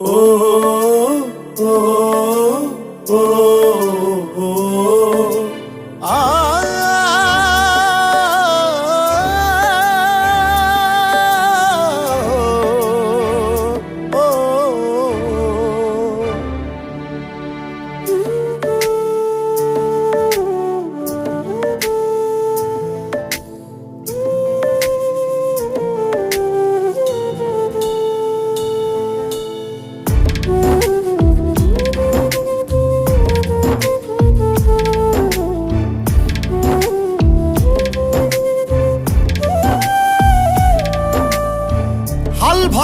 ও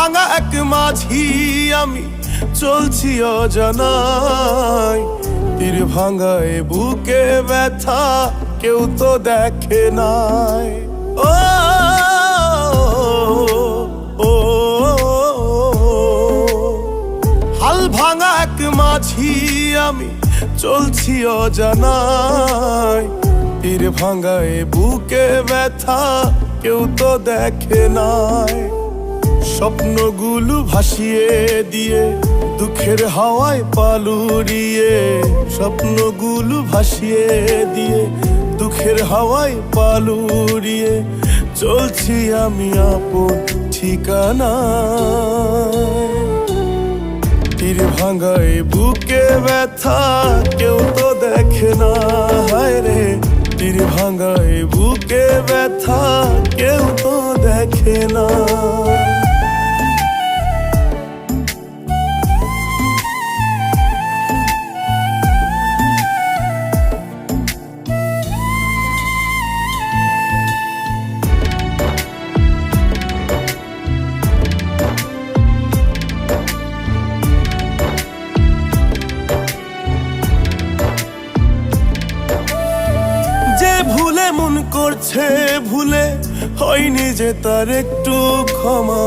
ভাঙা এক মাঝি আমি চলছি অজানাই। তীর ভাঙায় বুকে ব্যথা, কেউ তো দেখে নাই। ও হাল ভাঙা এক মাঝি আমি চলছি অজানাই। তীর ভাঙায় বুকে ব্যথা, কেউ তো দেখে নাই। স্বপ্নগুলো ভাসিয়ে দিয়ে, দুঃখের হাওয়ায় পালুরিয়ে, স্বপ্নগুলো ভাসিয়ে দিয়ে, দুঃখের হাওয়ায় পালুরিয়ে চলছি আমি আপন ঠিকানা তীর ভাঙায় বুকে ব্যথা, কেউ তো দেখে না, হায় রে। তীর ভাঙায় বুকে ব্যথা, কেউ তো দেখে না। ভুলে মন করছে ভুলে হয়নি যে তার একটু ক্ষমা।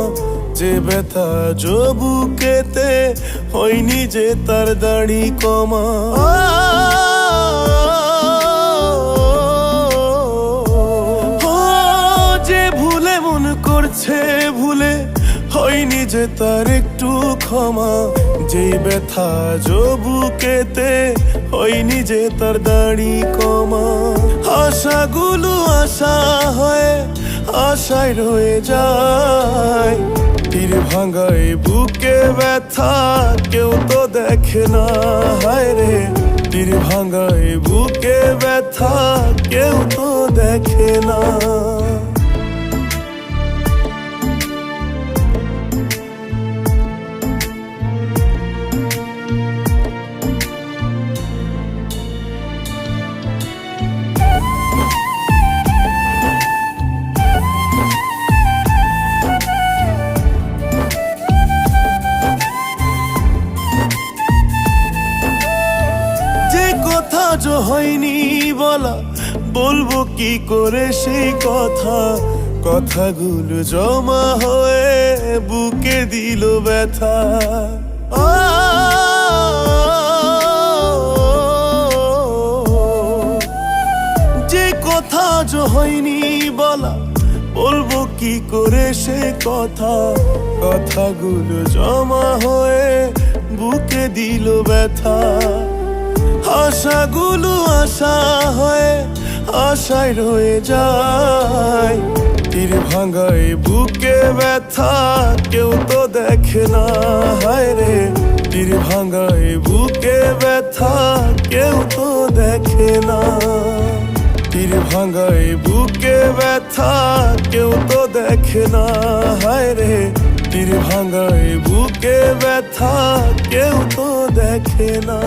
যে ব্যথা জবুকেতে হয়নি যে তার দাড়ি কমা। যে ভুলে মন করছে ভুলে হয়নি যে তার একটু ক্ষমা যে ব্যথা জবুকেতে হয়নি যে তার দাড়ি কমা। আশাগুলো আশা হয়, আশায় রয়ে যায়। তীর ভাঙায় বুকে ব্যথা, কেউ তো দেখে না, হায় রে। তীর ভাঙায় বুকে ব্যথা, কেউ তো দেখে না। হয়নি বলা। বলব কি করে সেই কথা? কথাগুলো জমা হয়ে বুকে দিল ব্যথা। যে কথা যে হয়নি বলা। বলব কি করে সে কথা? কথাগুলো জমা হয়ে বুকে দিল ব্যথা। আশাগুলো আশা হয়ে, আশায় রয়ে যায়। তীর ভাঙায় বুকে ব্যথা, কেউ তো দেখে না, হায় রে। তীর ভাঙায় বুকে ব্যথা, কেউ তো দেখে না। তীর ভাঙায় বুকে ব্যথা, কেউ তো দেখে না, হায় রে। তীর ভাঙায় বুকে ব্যথা, কেউ তো দেখে না।